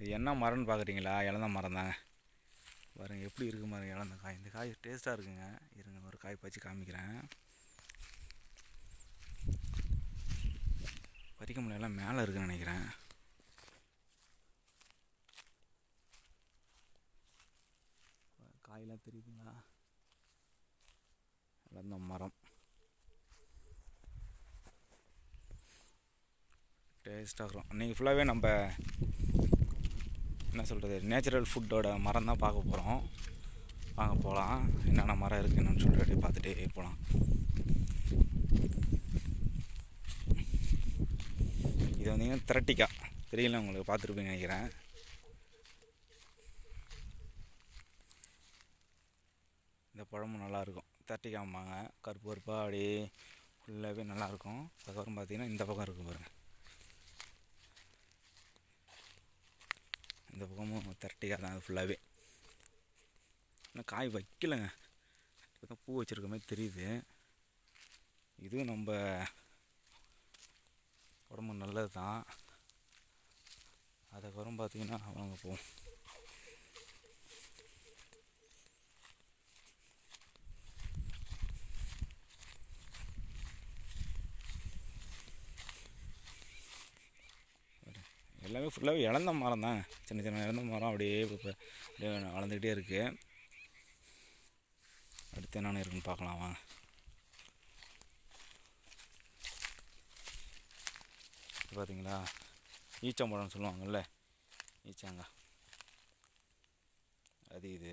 இது என்ன மரம்னு பார்க்குறீங்களா? இழந்த மரம் தாங்க. பாருங்க எப்படி இருக்குது பாருங்க இழந்த காய். இந்த காய் டேஸ்ட்டாக இருக்குங்க. இருங்க ஒரு காய் பச்சு காமிக்கிறேன். பறிக்க முடியல மேலே இருக்குன்னு நினைக்கிறேன். காயெல்லாம் தெரியுதுங்களா? இழந்த மரம். டேஸ்ட்டாக இருக்கும். அன்றைக்கி ஃபுல்லாகவே நம்ம என்ன சொல்கிறது நேச்சுரல் ஃபுட்டோட மரம் தான் பார்க்க போகிறோம் வாங்க போகலாம் என்னென்ன மரம் இருக்குது என்னன்னு சொல்லிட்டு அப்படியே பார்த்துட்டே போகலாம் இது வந்தீங்கன்னா திரட்டிக்கா? தெரியல உங்களுக்கு பார்த்துருப்பீங்க நினைக்கிறேன். இந்த பழமும் நல்லாயிருக்கும். திரட்டிக்காம்பாங்க கருப்பு கருப்பாக அப்படியே ஃபுல்லாகவே நல்லாயிருக்கும். அதுக்கப்புறம் பார்த்தீங்கன்னா இந்த பக்கம் இருக்குது பாருங்கள் இந்த பக்கமும் திரட்டிக்காய் தான் ஃபுல்லாகவே இன்னும் காய் வைக்கலைங்க. இப்போ பூ வச்சுருக்க மாதிரி தெரியுது. இதுவும் நம்ம உடம்பு நல்லது தான் அதுக்கப்புறம் பார்த்தீங்கன்னா அவங்க போவோம். எல்லாமே ஃபுல்லாகவே இழந்த மரம் தான். சின்ன சின்ன இழந்த மரம் அப்படியே இப்போ அப்படியே வளர்ந்துக்கிட்டே இருக்குது அடுத்து என்னென்ன இருக்குன்னு பார்க்கலாமா பார்த்தீங்களா ஈச்சம்பழம்னு சொல்லுவாங்கள்ல ஈச்சாங்க அது இது.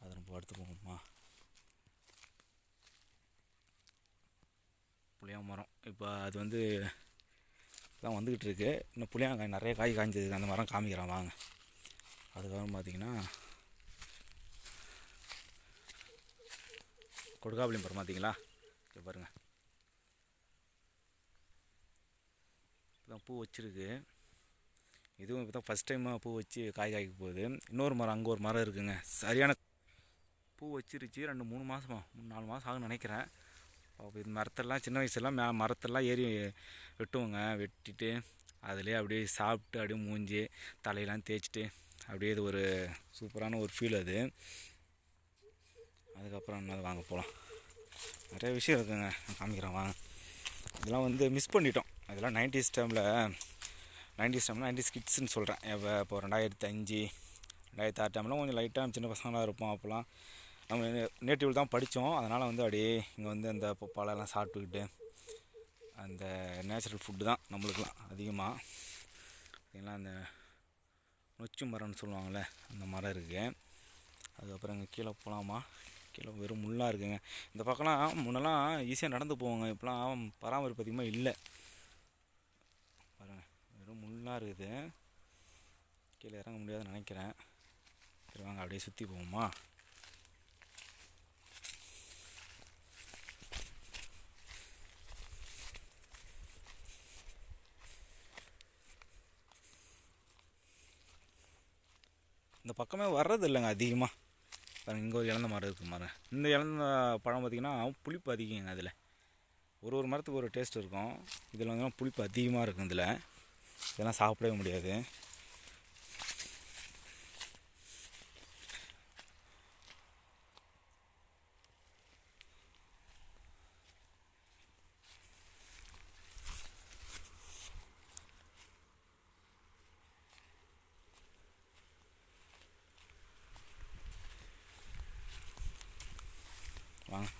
அதை நம்ம அடுத்து போகணுமா புளியா மரம். இப்போ அது வந்து தான் வந்துக்கிட்டு இருக்கு இன்னும் புளியாங்காய் நிறைய காய் காய்ஞ்சது. அந்த மரம் காமிக்கிறேன். வாங்க. அதுக்கப்புறம் பார்த்தீங்கன்னா கொடுக்காப்புளி மரம் பார்த்தீங்களா? இப்போ பாருங்கள் இப்போதான் பூ வச்சுருக்கு. இதுவும் இப்போ தான் ஃபஸ்ட் டைமாக பூ வச்சு காய் காய்க்க போகுது. இன்னொரு மரம் அங்கே ஒரு மரம் இருக்குங்க. சரியான பூ வச்சிருச்சு. ரெண்டு மூணு மாதமா மூணு நாலு மாதம் ஆகும்னு நினைக்கிறேன். இது மரத்தெல்லாம் சின்ன வயசுலாம் மே மரத்தெல்லாம் ஏறி வெட்டுவோங்க. வெட்டிட்டு அதிலே அப்படியே சாப்பிட்டு அப்படியே மூஞ்சி தலையெல்லாம் தேய்ச்சிட்டு அப்படியே இது ஒரு சூப்பரான ஒரு ஃபீல் அது. அதுக்கப்புறம் என்னது வாங்க போகலாம் நிறைய விஷயம் இருக்குங்க. நான் காமிக்கிறேன் வாங்க. இதெல்லாம் வந்து மிஸ் பண்ணிட்டோம். அதெல்லாம் நைன்டிஸ் டைமில் நைன்டிஸ் டைமில் நைன்டிஸ் கிட்ஸ்னு சொல்கிறேன் இப்போ இப்போ ரெண்டாயிரத்தி அஞ்சு ரெண்டாயிரத்தி ஆறு டைம்லாம் கொஞ்சம் லைட்டாக சின்ன பசங்களாக இருப்போம் அப்போலாம். நம்ம நேட்டிவ் தான் படித்தோம் அதனால் வந்து அப்படியே இங்கே வந்து அந்த பழம்லாம் சாப்பிட்டுக்கிட்டு அந்த நேச்சுரல் ஃபுட்டு தான் நம்மளுக்குலாம் அதிகமாக பார்த்தீங்களா அந்த நொச்சி மரம்னு சொல்லுவாங்கள்ல அந்த மரம் இருக்குது அதுக்கப்புறம் இங்கே கீழே போகலாமா கீழே வெறும் முள்ளாக இருக்குங்க. இந்த பக்கம்லாம் முன்னெல்லாம் ஈஸியாக நடந்து போவாங்க. இப்போலாம் பராமரிப்பு அதிகமாக இல்லை. பாருங்கள் வெறும் முள்ளாக இருக்குது. கீழே இறங்க முடியாதுன்னு நினைக்கிறேன். சரி வாங்க அப்படியே சுற்றி போவோமா? இந்த பக்கமே வர்றது இல்லைங்க அதிகமாக பாருங்கள் இங்கே ஒரு இழந்த மரம் இருக்குது மரம் இந்த இழந்த பழம் பார்த்திங்கன்னா புளிப்பு அதிகங்க அதில். ஒரு ஒரு மரத்துக்கு ஒரு டேஸ்ட் இருக்கும். இதில் வந்து புளிப்பு அதிகமாக இருக்கும் இதில். இதெல்லாம் சாப்பிடவே முடியாது.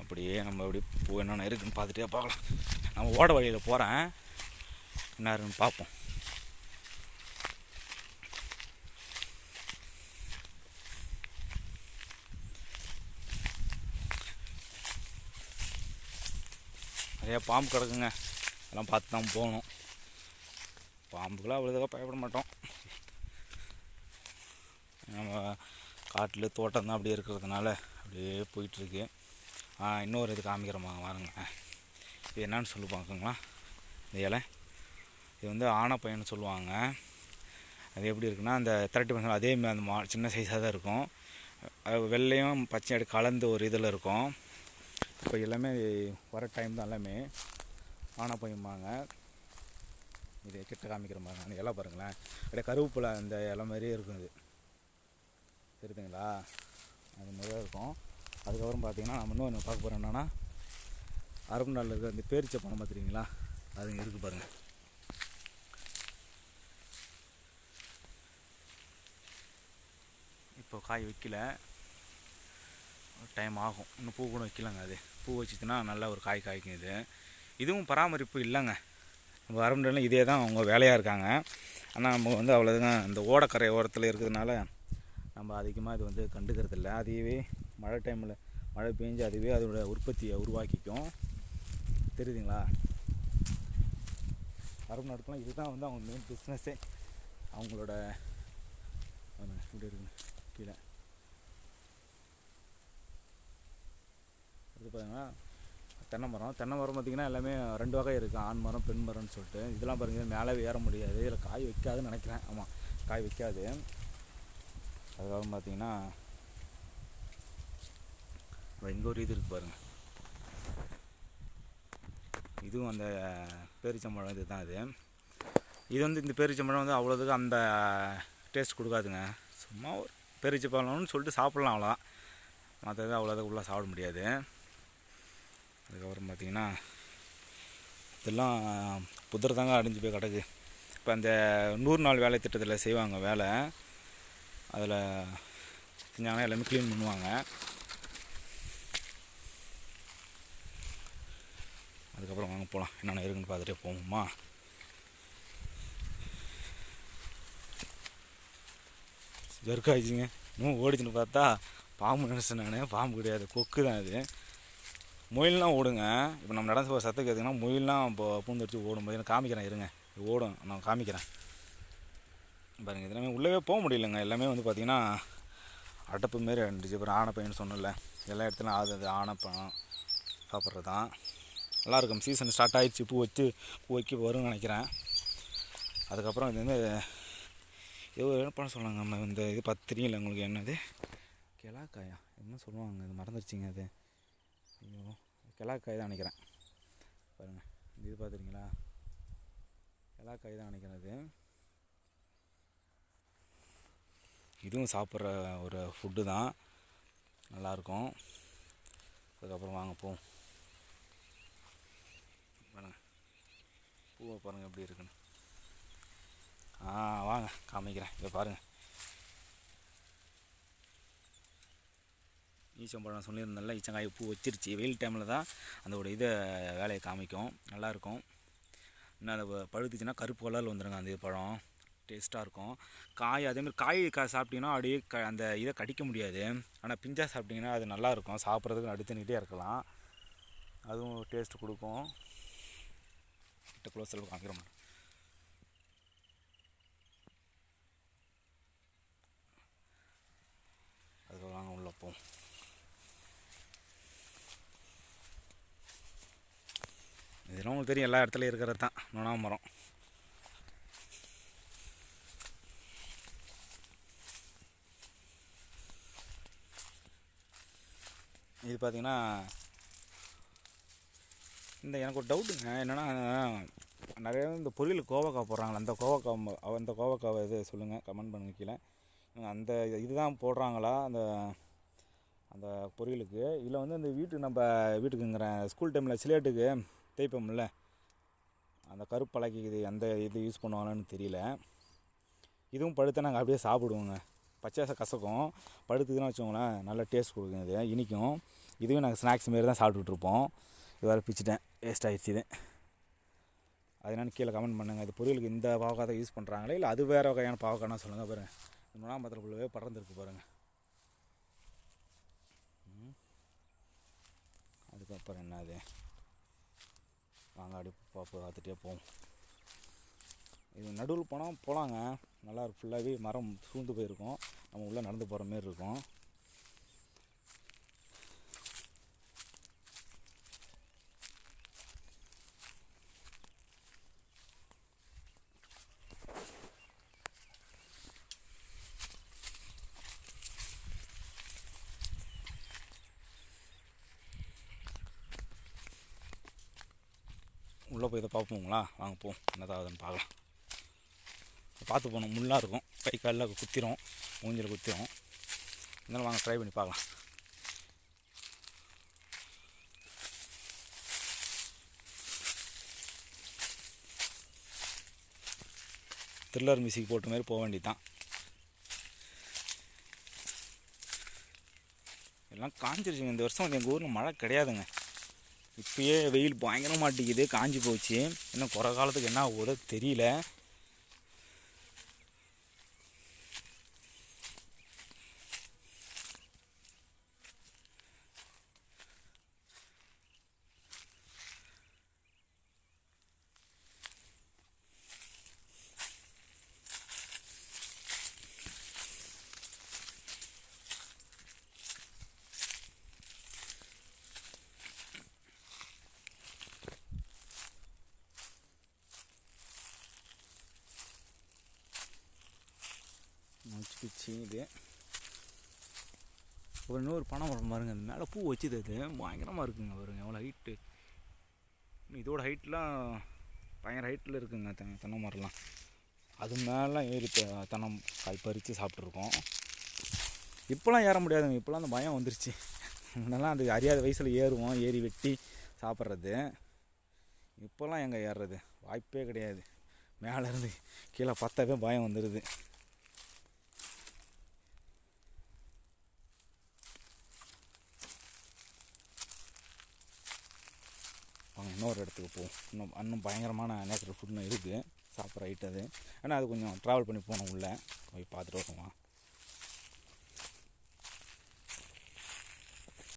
அப்படியே நம்ம அப்படியே பூ என்னென்ன இருக்குன்னு பார்த்துட்டே பார்க்கலாம். நம்ம ஓட வழியில் போகிறேன் என்ன இருக்குன்னு பார்ப்போம். நிறைய பாம்பு கிடக்குங்க. அதெல்லாம் பார்த்து தான் போகணும். பாம்புக்கெல்லாம் அவ்வளோதாக பயப்பட மாட்டோம். நம்ம காட்டில் தோட்டம் தான் அப்படியே இருக்கிறதுனால அப்படியே போயிட்டுருக்கு. இன்னொரு இது காமிக்கிறோமா வாருங்க. இது என்னன்னு சொல்லி பார்க்குங்களா இந்த இலை. இது வந்து ஆனப்பையன்னு சொல்லுவாங்க. அது எப்படி இருக்குன்னா அந்த தேர்ட்டி பசங்க அதே மாதிரி அந்த மா சின்ன சைஸாக தான் இருக்கும். அது வெள்ளையும் பச்சையும் கலந்து ஒரு இதில் இருக்கும். இப்போ எல்லாமே வர டைம் தான் எல்லாமே. ஆனப்பையம்பாங்க இது கிட்ட காமிக்கிற மாதிரி அந்த இலை பாருங்களேன். அப்படியே கருவேப்பிலை அந்த இலை மாதிரியே இருக்கும் இது தெரியுதுங்களா? அது மாதிரியே இருக்கும். அதுக்கப்புறம் பார்த்தீங்கன்னா நம்ம இன்னும் ஒன்று பார்க்க போகிறோம் என்னென்னா அரபு நாளில் இருக்க அந்த பேரிச்சை பணம் பார்த்துருக்கீங்களா? அது இருக்குது பாருங்கள் இப்போ காய் வைக்கல. டைம் ஆகும். இன்னும் பூ கூட வைக்கலங்க அது. பூ வச்சுட்டுனா நல்ல ஒரு காய் காய்க்கும் இது. இதுவும் பராமரிப்பு இல்லைங்க. நம்ம வரம்புலாம் இதே தான் அவங்க வேலையாக இருக்காங்க. ஆனால் நம்ம வந்து அவ்வளோதான் இந்த ஓடக்கரை ஓரத்தில் இருக்கிறதுனால நம்ம அதிகமாக இது வந்து கண்டுக்கிறது இல்லை அதையவே மழை டைமில் மழை பெஞ்சு அதுவே அதோட உற்பத்தியை உருவாக்கிக்கும். தெரியுதுங்களா? கரும்பு நாட்டுக்கெலாம் இதுதான் வந்து அவங்க மெயின் பிஸ்னஸ்ஸே அவங்களோட இப்படி இருக்குங்க கீழே. இது பார்த்தீங்கன்னா தென்னை மரம். தென்னை மரம் பார்த்திங்கன்னா எல்லாமே ரெண்டு வகை இருக்குது ஆண் மரம் பெண் மரம்னு சொல்லிட்டு. இதெல்லாம் பாருங்க மேலே ஏற முடியாது. இதில் காய் வைக்காதுன்னு நினைக்கிறேன். ஆமாம் காய் வைக்காது. அதுக்கப்புறம் பார்த்தீங்கன்னா இங்கே ஒரு இது இருக்குது பாருங்கள் இதுவும் அந்த பேரிச்சம்பழம் இது தான் இது. இது வந்து இந்த பேரிச்சம்பழம் வந்து அவ்வளோதுக்கு அந்த டேஸ்ட் கொடுக்காதுங்க. சும்மா ஒரு பேரிச்சம்பழம்னு சொல்லிட்டு சாப்பிட்லாம் அவ்வளோதான் மற்றது அவ்வளோதுக்கு உள்ளே சாப்பிட முடியாது. அதுக்கப்புறம் பார்த்திங்கன்னா இதெல்லாம் புதர் தாங்க அடிஞ்சு போய் கிடக்கு. இப்போ அந்த நூறு நாள் வேலை திட்டத்தில் செய்வாங்க வேலை. அதில் செஞ்சாங்கன்னா எல்லாமே க்ளீன் பண்ணுவாங்க. அதுக்கப்புறம் வாங்க போகலாம் என்னென்ன இருக்குன்னு பார்த்துட்டே போவோமா? ஜர்க்காயிடுச்சிங்க இன்னும் ஓடிச்சுன்னு பார்த்தா பாம்பு நினச்சேன் நான். பாம்பு கிடையாது. கொக்கு தான் அது. முயல்லாம் ஓடுங்க. இப்போ நம்ம நடந்து போகிற சத்தம் கேட்டிங்கன்னா முயல்லாம் இப்போ பூந்தடிச்சு ஓடும் போது நான் காமிக்கிறேன் இருங்க. ஓடும். நான் காமிக்கிறேன். பாருங்க இது எல்லாமே உள்ளவே போக முடியலங்க. எல்லாமே வந்து பார்த்திங்கன்னா அடப்பு மாரி இருந்துச்சு அப்புறம் ஆனப்பையன்னு சொன்னல எல்லா இடத்துலையும் ஆகுது. அது சாப்பிட்றது தான் நல்லாயிருக்கும். சீசன் ஸ்டார்ட் ஆகிடுச்சு பூ வச்சு பூ வைக்க வரும்னு நினைக்கிறேன். அதுக்கப்புறம் இது வந்து ஏதோ என்ன சொன்னாங்க நம்ம இந்த இது பத்திரியில் உங்களுக்கு என்னது? கிளாக்காயா என்ன சொல்லுவாங்க? இது மறந்துடுச்சிங்க அது. ஐயோ கிளாக்காய் தான் நினைக்கிறேன். பாருங்கள் இந்த இது பார்த்துருங்களா கிளாக்காய் தான் நினைக்கிறேன் இதுவும் சாப்பிட்ற ஒரு ஃபுட்டு தான். நல்லாயிருக்கும். அதுக்கப்புறம் வாங்க போவோம் பாருங்க பூவை பாருங்கள் எப்படி இருக்குன்னு. ஆ வாங்க காமிக்கிறேன். இதை பாருங்கள் ஈச்சம்பழம் சொல்லியிருந்தேன்ல ஈச்சங்காய் பூ வச்சிருச்சு. வெயில் டைமில் தான் அதோடய இதை வேலையை காமிக்கும். நல்லாயிருக்கும் இன்னும் அதை ப- பழுத்துச்சுன்னா கருப்பு கலரில் வந்துடுங்க அந்த பழம். டேஸ்ட்டாக இருக்கும். காய் அதேமாதிரி காய் கா சாப்பிட்டிங்கன்னா அப்படியே க அந்த இதை கடிக்க முடியாது. ஆனால் பிஞ்சா சாப்பிட்டிங்கன்னா அது நல்லாயிருக்கும் சாப்பிட்றதுக்கு அடுத்துக்கிட்டே இருக்கலாம். அதுவும் டேஸ்ட் கொடுக்கும். கிட்ட க்ளோஸில் காமிக்கிறோம் அதுக்கு நாங்கள் உள்ள போவோம். இதெல்லாம் உங்களுக்கு தெரியும் எல்லா இடத்துலையும் இருக்கிறது தான். நுணா மரம். இது பார்த்தீங்கன்னா இந்த எனக்கு ஒரு டவுட்டுங்க என்னென்னா நிறைய இந்த பொரியல் கோவக்காய் போடுறாங்களா அந்த கோவக்காய் அந்த கோவக்காவை இது சொல்லுங்கள் கமெண்ட் பண்ணுங்க கீழே. அந்த இதுதான் போடுறாங்களா அந்த அந்த பொரியலுக்கு. இதில் வந்து அந்த வீட்டுக்கு நம்ம வீட்டுக்குங்கிற ஸ்கூல் டைமில் சிலேட்டுக்கு தேய்ப்போம்ல அந்த கருப்பலகைக்கு இது அந்த இது யூஸ் பண்ணுவாங்களான்னு தெரியல. இதுவும் பழுத்த நாங்கள் அப்படியே சாப்பிடுவோங்க. பச்சை கசக்கும். படுத்துதுன்னு வச்சுக்கோங்களேன் நல்லா டேஸ்ட் கொடுக்குங்க இது இனிக்கும். இதுவும் நாங்கள் ஸ்நாக்ஸ் மாரி தான் சாப்பிட்டுட்ருப்போம் இது வர பிச்சிட்டேன். வேஸ்ட் ஆகிடுச்சு இது. அது கீழே கமெண்ட் பண்ணுங்கள் இது பொரியலுக்கு இந்த பாவக்காய் தான் யூஸ் பண்ணுறாங்களே இல்லை அது வேறு வகையான பாவக்காய்னா சொல்லுங்கள் பாருங்கள் நுணாம்பத்தில் ஃபுல்லாகவே பறந்துருக்கு பாருங்கள் அதுக்கப்புறம் என்ன அது வாங்க அப்படி பார்ப்போம் பார்த்துட்டே போவோம். இது நடுவில் போனால் போகலாங்க நல்லா ஃபுல்லாகவே மரம் சூழ்ந்து போயிருக்கும். நம்ம உள்ளே நடந்து போகிற மாரி இருக்கும். உள்ளே போய் இதை பார்ப்போங்களா? வாங்க போவோம் என்னதாகுதுன்னு பார்க்கலாம். பார்த்து போகணும். முள்ளாக இருக்கும். கை காலில் குத்திரும். மூஞ்சில் குத்திரும். இருந்தாலும் வாங்க ட்ரை பண்ணி பார்க்கலாம். த்ரில்லர் மியூசிக் போட்ட மாதிரி போக வேண்டியதுதான். எல்லாம் காஞ்சிருச்சுங்க. இந்த வருஷம் எங்கள் ஊரில் மழை கிடையாதுங்க. இப்பயே வெயில் பயங்கரமாக அடிக்குது காஞ்சி போச்சு. இன்னும் குறை காலத்துக்கு என்ன ஆகுதோ தெரியல. மச்சு பிச்சு இது ஒரு இன்னொரு பனை மரம் பாருங்க. அது மேலே பூ வச்சுது அது. பயங்கரமாக இருக்குங்க பாருங்க. எவ்வளோ ஹைட்டு இதோட ஹைட்லாம் பயங்கர ஹைட்டில் இருக்குங்க. தென்னை தென்னை மரம்லாம் அது மேலாம் ஏறி த- தென்னை காய் பறித்து சாப்பிட்ருக்கோம் இப்போலாம் ஏற முடியாதுங்க. இப்போலாம் அந்த பயம் வந்துருச்சு. முன்னெல்லாம் அது அறியாத வயசில் ஏறுவோம். ஏறி வெட்டி சாப்பிட்றது. இப்போல்லாம் எங்கே ஏறுறது? வாய்ப்பே கிடையாது. மேலேருந்து கீழே பார்த்தாவே பயம் வந்துடுது இன்னொரு இடத்துக்கு போவோம் இன்னும் இன்னும் பயங்கரமான நேச்சுரல் ஃபுட்னு இருக்குது சாப்பிட்ற ஐட்டம் அது. ஆனால் அது கொஞ்சம் ட்ராவல் பண்ணி போகணும் உள்ளே. போய் பார்த்துட்டு வருவோம்.